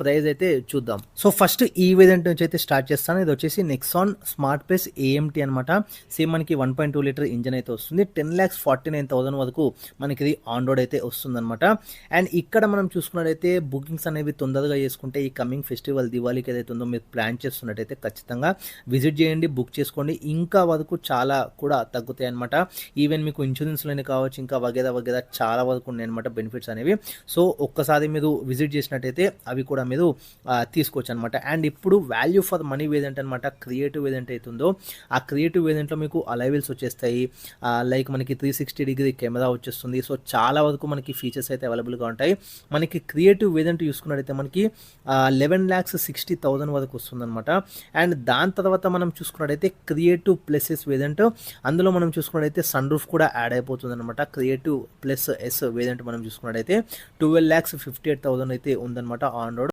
Price అయితే చూద్దాం. So first ఈ వేరియంట్ నుంచి అయితే స్టార్ట్ చేస్తాను. ఇది వచ్చేసి నెక్సాన్ స్మార్ట్ ప్లస్ ఏఎంటీ అనమాట సేమ్ మనకి one point two litre engine అయితే వస్తుంది. Ten lakhs forty nine thousand వరకు మనకి ఇది ఆన్ రోడ్ అయితే వస్తుంది అనమాట అండ్ ఇక్కడ మనం చూసుకున్నట్టయితే బుకింగ్స్ అనేవి తొందరగా చేసుకుంటే ఈ కమింగ్ ఫెస్టివల్ దివాళీకి ఏదైతే ఉందో మీరు ప్లాన్ చేస్తున్నట్టయితే ఖచ్చితంగా విజిట్ చేయండి బుక్ చేసుకోండి. ఇంకా వరకు చాలా కూడా తగ్గుతాయి అనమాట ఈవెన్ మీకు ఇన్సూరెన్స్లోనే కావచ్చు ఇంకా వగేరా వగేరా చాలా వరకు ఉన్నాయి అనమాట బెనిఫిట్స్ అనేవి. సో ఒక్కసారి మీరు విజిట్ చేసినట్టయితే అవి కూడా మీరు తీసుకోవచ్చు అనమాట అండ్ ఇప్పుడు వాల్యూ ఫర్ మనీ వేదంట్ అనమాట క్రియేటివ్ ఏదంటే అవుతుందో ఆ క్రియేటివ్ వేదంట్లో మీకు అలైవెల్స్ వచ్చేస్తాయి. లైక్ మనకి త్రీ సిక్స్టీ డిగ్రీ కెమెరా వచ్చేస్తుంది. సో చాలా వరకు మనకి ఫీచర్స్ అయితే అవైలబుల్గా ఉంటాయి. మనకి క్రియేటివ్ వేదంట్ చూసుకున్నట్టయితే మనకి లెవెన్ ల్యాక్స్ సిక్స్టీ థౌసండ్ వరకు వస్తుందన్నమాట అండ్ దాని తర్వాత మనం చూసుకున్నట్టయితే క్రియేటివ్ ప్లసెస్ వేదంట్ అందులో మనం చూసుకున్నట్టయితే సన్ రూఫ్ కూడా యాడ్ అయిపోతుంది అనమాట క్రియేటివ్ ప్లస్ ఎస్ వేదంట్ మనం చూసుకున్నట్టయితే twelve lakhs fifty eight thousand అయితే ఉందన్నమాట ఆన్ రోడ్